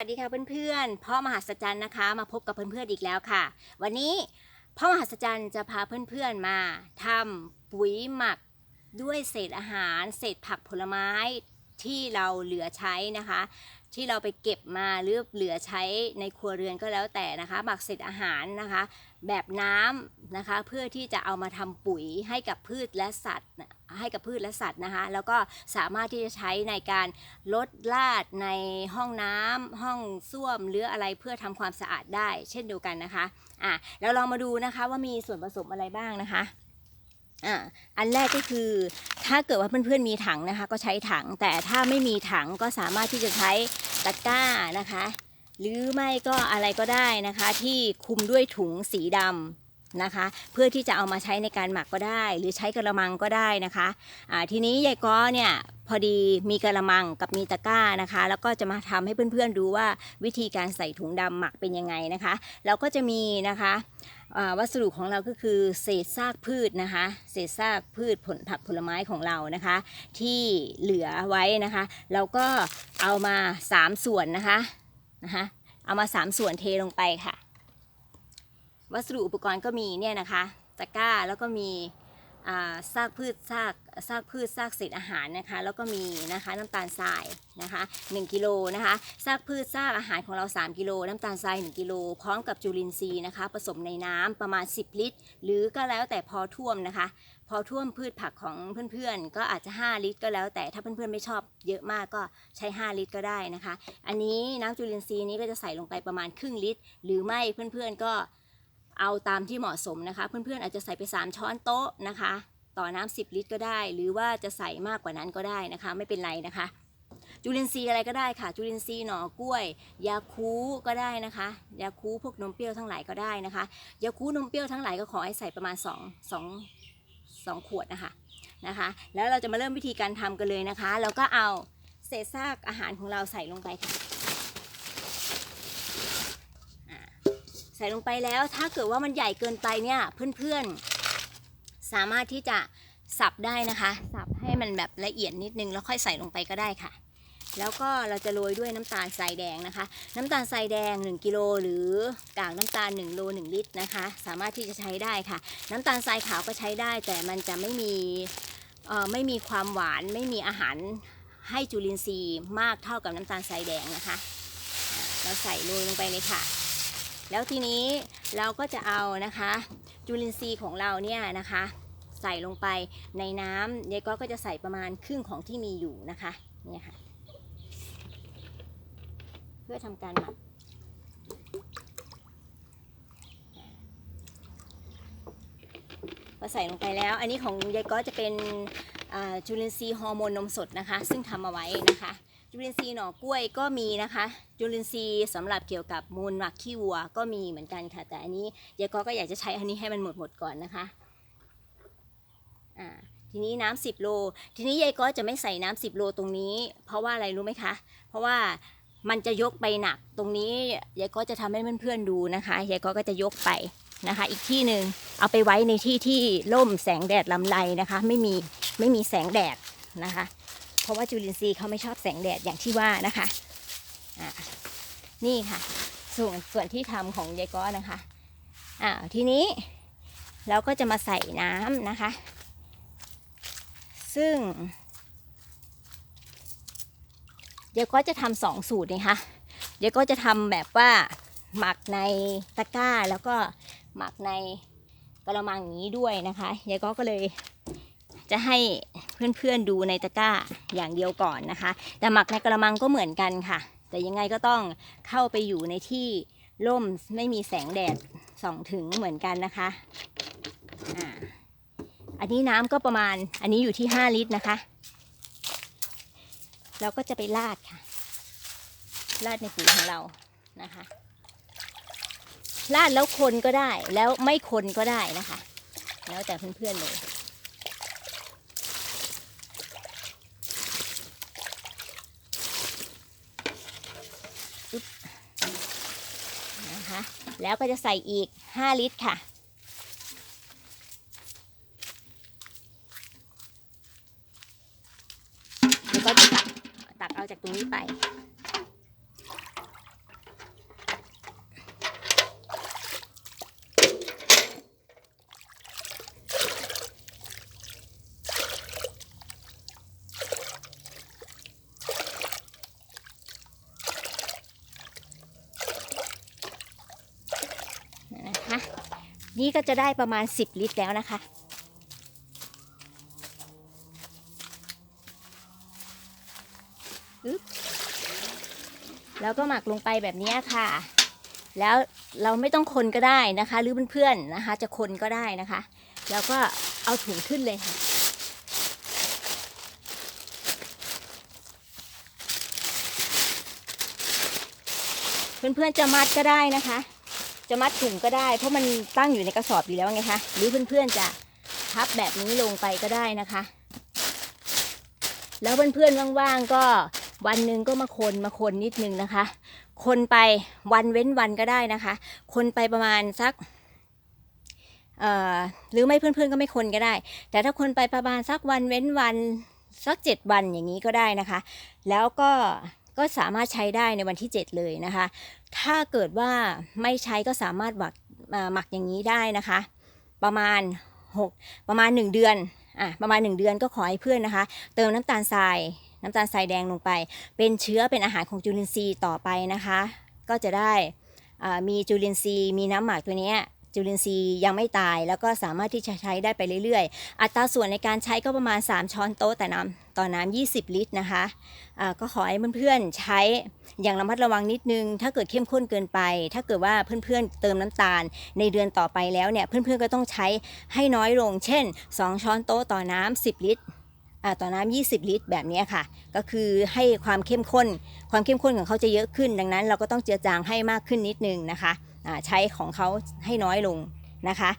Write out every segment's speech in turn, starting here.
สวัสดีค่ะเพื่อนๆพ่อมหัศจรรย์นะคะ มาพบกับเพื่อนๆอีกแล้วค่ะ วันนี้พ่อมหัศจรรย์จะพาเพื่อนๆมาทำปุ๋ยหมักด้วยเศษอาหาร เศษผักผลไม้ที่เราเหลือใช้นะคะ ที่เราไปเก็บมาหรือเหลือใช้ในครัวเรือนก็แล้วแต่นะคะหมักเศษอาหารนะคะ แบบน้ำนะคะ เพื่อที่จะเอามาทำปุ๋ยให้กับพืชและสัตว์ให้กับพืชและสัตว์นะคะ แล้วก็สามารถที่จะใช้ในการลดลาดในห้องน้ำห้องส้วมหรืออะไรเพื่อทำความสะอาดได้ เช่นเดียวกันนะคะอะเราลองมาดูนะคะว่ามีส่วนผสมอะไรบ้างนะคะ อะอันแรกก็คือถ้าเกิดว่าเพื่อนๆมีถังนะคะ ก็ใช้ถังแต่ถ้าไม่มีถังก็สามารถที่จะใช้ตะกร้านะคะ หรือไม่ก็อะไรก็ได้นะคะ ที่คุมด้วยถุงสีดำนะคะ เพื่อที่จะเอามาใช้ในการหมักก็ได้ หรือใช้กระมังก็ได้นะคะอ่าทีนี้ยายก้อเนี่ยพอดีมีกระมังกับมีตะกร้านะคะ แล้วก็จะมาทำให้เพื่อนๆดูว่าวิธีการใส่ถุงดำหมักเป็นยังไงนะคะเราก็จะมีนะคะ วัสดุของเราก็คือเศษซากพืชนะคะ เศษซากพืชผลผักผลไม้ของเรานะคะ ที่เหลือไว้นะคะ เราก็เอามา 3 ส่วนนะคะนะคะเอามา 3 ส่วนเทลงไปค่ะ วัสดุอุปกรณ์ก็มีเนี่ยนะคะตะกร้าแล้วก็มี ซากพืชซากซากพืชซากเศษอาหารนะคะ แล้วก็มีนะคะน้ำตาลทรายนะคะ1กิโลนะคะซากพืชซากอาหารของเรา 3 กิโล น้ำตาลทราย 1 กิโล พร้อมกับจุลินทรีย์นะคะ ผสมในน้ำประมาณ 10 ลิตร หรือก็แล้วแต่พอท่วมนะคะ พอท่วมพืชผักของเพื่อนๆ ก็อาจจะ 5 ลิตรก็แล้วแต่ถ้าเพื่อนๆไม่ชอบเยอะมากก็ใช้ 5 ลิตรก็ได้นะคะ อันนี้น้ำจุลินทรีย์นี้ก็จะใส่ลงไปประมาณครึ่งลิตร หรือไม่เพื่อนๆก็ เอาตามที่เหมาะสมนะคะ เพื่อนๆอาจจะใส่ไป 3 ช้อนโต๊ะนะคะ ต่อน้ำ10 ลิตรก็ได้ หรือว่าจะใส่มากกว่านั้นก็ได้นะคะ ไม่เป็นไรนะคะ จุลินทรีย์อะไรก็ได้ค่ะ จุลินทรีย์หน่อกล้วย ยาคูก็ได้นะคะ ยาคูพวกนมเปรี้ยวทั้งหลายก็ได้นะคะ ยาคูนมเปรี้ยวทั้งหลายก็ขอให้ใส่ประมาณ 2 2 2 ขวดนะคะนะคะ แล้วเราจะมาเริ่มวิธีการทำกันเลยนะคะ เราก็เอาเศษซากอาหารของเราใส่ลงไปค่ะ ใส่ลงไปแล้วถ้าเกิดว่ามันใหญ่เกินไปเนี่ยเพื่อนๆ สามารถที่จะสับได้นะคะ สับให้มันแบบละเอียดนิดนึงแล้วค่อยใส่ลงไปก็ได้ค่ะ แล้วก็เราจะโรยด้วยน้ำตาลทรายแดงนะคะ น้ำตาลทรายแดง 1กิโลหรือกากน้ำตาล1โล1ลิตรนะคะ สามารถที่จะใช้ได้ค่ะ น้ำตาลทรายขาวก็ใช้ได้ แต่มันจะไม่มีไม่มีความหวานไม่มีอาหารให้จุลินทรีย์มากเท่ากับน้ำตาลทรายแดงนะคะ เราใส่โรยลงไปเลยค่ะ แล้วทีนี้เราก็จะเอานะคะ จุลินทรีย์ของเราเนี่ยนะคะ ใส่ลงไปในน้ำยายก็ก็จะใส่ประมาณครึ่งของที่มีอยู่นะคะเนี่ยค่ะ เพื่อทำการหมักพอใส่ลงไปแล้ว อันนี้ของยายก็จะเป็นจุลินทรีย์ฮอร์โมนนมสดนะคะ ซึ่งทำเอาไว้นะคะ จุลินทรีย์หน่อกล้วยก็มีนะคะ จุลินทรีย์สำหรับเกี่ยวกับมูลหมักขี้วัวก็มีเหมือนกันค่ะ แต่อันนี้ยายก็ก็อยากจะใช้อันนี้ให้มันหมดหมดก่อนนะคะอ่าทีนี้น้ำ10 โล ทีนี้ยายก็จะไม่ใส่น้ำ10 โลตรงนี้ เพราะว่าอะไรรู้ไหมคะ เพราะว่ามันจะยกไปหนักตรงนี้ยายก็จะทำให้เพื่อนๆดูนะคะยายก็ก็จะยกไปนะคะ อีกที่หนึ่งเอาไปไว้ในที่ที่ร่มแสงแดดลำไรนะคะ ไม่มีไม่มีแสงแดดนะคะ ราะว่าจุลินทรีย์เขาไม่ชอบแสงแดดอย่างที่ว่านะคะอ่านี่ค่ะส่วนส่วนที่ทำของยายก้อนนะคะอ่าทีนี้เราก็จะมาใส่น้ำนะคะ ซึ่งยายก็จะทำสองสูตรนะคะยายก็จะทำแบบว่าหมักในตะกร้าแล้วก็หมักในกระมังอย่างนี้ด้วยนะคะยายก็ก็เลย จะให้เพื่อนๆดูในตะกร้าอย่างเดียวก่อนนะคะ แต่หมักในกระมังก็เหมือนกันค่ะ แต่ยังไงก็ต้องเข้าไปอยู่ในที่ร่มไม่มีแสงแดดส่องถึงเหมือนกันนะคะอ่าอันนี้น้ำก็ประมาณอันนี้อยู่ที่ 5 ลิตรนะคะ เราก็จะไปราดค่ะราดในปุ๋ยของเรานะคะราดแล้วคนก็ได้แล้วไม่คนก็ได้นะคะ แล้วแต่เพื่อนๆเลย นะคะ แล้วก็จะใส่อีก 5 ลิตรค่ะ แล้วก็จะตักตักเอาจากตรงนี้ไป นี่ก็จะได้ประมาณ 10 ลิตรแล้วนะคะ แล้วก็หมักลงไปแบบนี้ค่ะ แล้วเราไม่ต้องคนก็ได้นะคะ หรือเพื่อนๆนะคะ จะคนก็ได้นะคะ แล้วก็เอาถุงขึ้นเลยค่ะเพื่อนๆจะมัดก็ได้นะคะ จะมัดถุงก็ได้ เพราะมันตั้งอยู่ในกระสอบอยู่แล้วไงคะ หรือเพื่อนๆจะพับแบบนี้ลงไปก็ได้นะคะ แล้วเพื่อนๆว่างๆก็วันหนึ่งก็มาคนมาคนนิดนึงนะคะ คนไปวันเว้นวันก็ได้นะคะ คนไปประมาณสักหรือไม่เพื่อนๆก็ไม่คนก็ได้ แต่ถ้าคนไปประมาณสักวันเว้นวันสักเจ็ดวันอย่างนี้ก็ได้นะคะ แล้วก็ ก็สามารถใช้ได้ในวันที่ 7 เลยนะคะ ถ้าเกิดว่าไม่ใช้ก็สามารถหมักอ่าหมักอย่างนี้ได้นะคะ ประมาณ 6 ประมาณ 1 เดือนอะประมาณ 1 เดือนก็ขอให้เพื่อนนะคะ เติมน้ำตาลทราย น้ำตาลทรายแดงลงไป เป็นเชื้อเป็นอาหารของจุลินทรีย์ต่อไปนะคะ ก็จะได้มีจุลินทรีย์มีน้ำหมักตัวนี้ จุลินทรีย์ยังไม่ตาย แล้วก็สามารถที่จะใช้ได้ไปเรื่อยๆ อัตราส่วนในการใช้ก็ประมาณ 3 ช้อนโต๊ะแต่น้ำต่อน้ำ20 ลิตรนะคะอ่าก็ขอให้เพื่อนๆใช้อย่างระมัดระวังนิดนึง ถ้าเกิดเข้มข้นเกินไป ถ้าเกิดว่าเพื่อนๆเติมน้ำตาลในเดือนต่อไปแล้วเนี่ยเพื่อนๆก็ต้องใช้ให้น้อยลง เช่น 2 ช้อนโต๊ะต่อน้ำ10 ลิตรต่อน้ำ20 ลิตรแบบนี้ค่ะ ก็คือให้ความเข้มข้น ความเข้มข้นของเขาจะเยอะขึ้น ดังนั้นเราก็ต้องเจือจางให้มากขึ้นนิดนึงนะคะ ใช้ของเขาให้น้อยลงนะคะ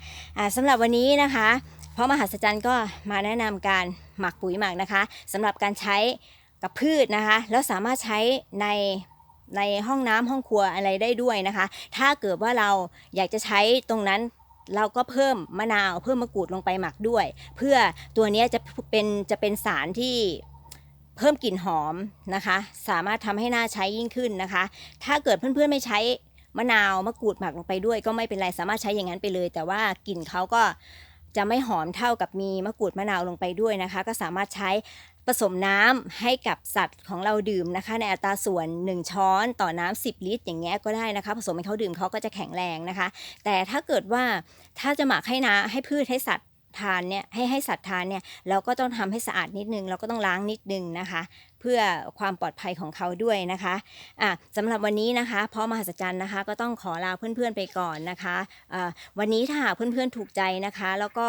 สำหรับวันนี้นะคะเพราะมหัศจรรย์ก็มาแนะนำการหมักปุ๋ยหมักนะคะสำหรับการใช้กับพืชนะคะ แล้วสามารถใช้ในในห้องน้ำห้องครัวอะไรได้ด้วยนะคะ ถ้าเกิดว่าเราอยากจะใช้ตรงนั้นเราก็เพิ่มมะนาวเพิ่มมะกรูดลงไปหมักด้วย เพื่อตัวนี้จะเป็นจะเป็นสารที่เพิ่มกลิ่นหอมนะคะ สามารถทำให้น่าใช้ยิ่งขึ้นนะคะ ถ้าเกิดเพื่อนๆไม่ใช้ มะนาวมะกรูดหมักลงไปด้วย ก็ไม่เป็นไรสามารถใช้อย่างนั้นไปเลย แต่ว่ากลิ่นเขาก็จะไม่หอมเท่ากับมีมะกรูดมะนาวลงไปด้วยนะคะ ก็สามารถใช้ผสมน้ำให้กับสัตว์ของเราดื่มนะคะ ในอัตราส่วน 1 ช้อนต่อน้ำ10 ลิตร อย่างเงี้ยก็ได้นะคะ ผสมให้เขาดื่มเขาก็จะแข็งแรงนะคะ แต่ถ้าเกิดว่าถ้าจะหมักให้นะให้พืชให้สัตว์ทานเนี่ยให้ให้สัตว์ทานเนี่ยเราก็ต้องทำให้สะอาดนิดนึงเราก็ต้องล้างนิดนึงนะคะเพื่อความปลอดภัยของเขาด้วยนะคะอะสำหรับวันนี้นะคะ เพราะมหัศจรรย์นะคะ ก็ต้องขอลาเพื่อนๆไปก่อนนะคะอ่าวันนี้ถ้าหากเพื่อนๆถูกใจนะคะ แล้วก็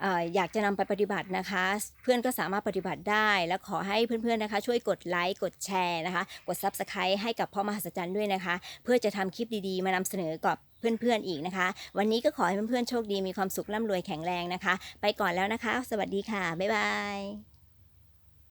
เอ่ออยากจะนำไปปฏิบัตินะคะ เพื่อนก็สามารถปฏิบัติได้ และขอให้เพื่อนๆนะคะ ช่วยกดไลค์กดแชร์นะคะ กด Subscribe ให้กับพ่อมหัศจรรย์ด้วยนะคะ เพื่อจะทำคลิปดีๆ มานำเสนอกับเพื่อนๆอีกนะคะ วันนี้ก็ขอให้เพื่อนๆโชคดีมีความสุขร่ำรวยแข็งแรงนะคะ ไปก่อนแล้วนะคะ สวัสดีค่ะ บ๊ายบาย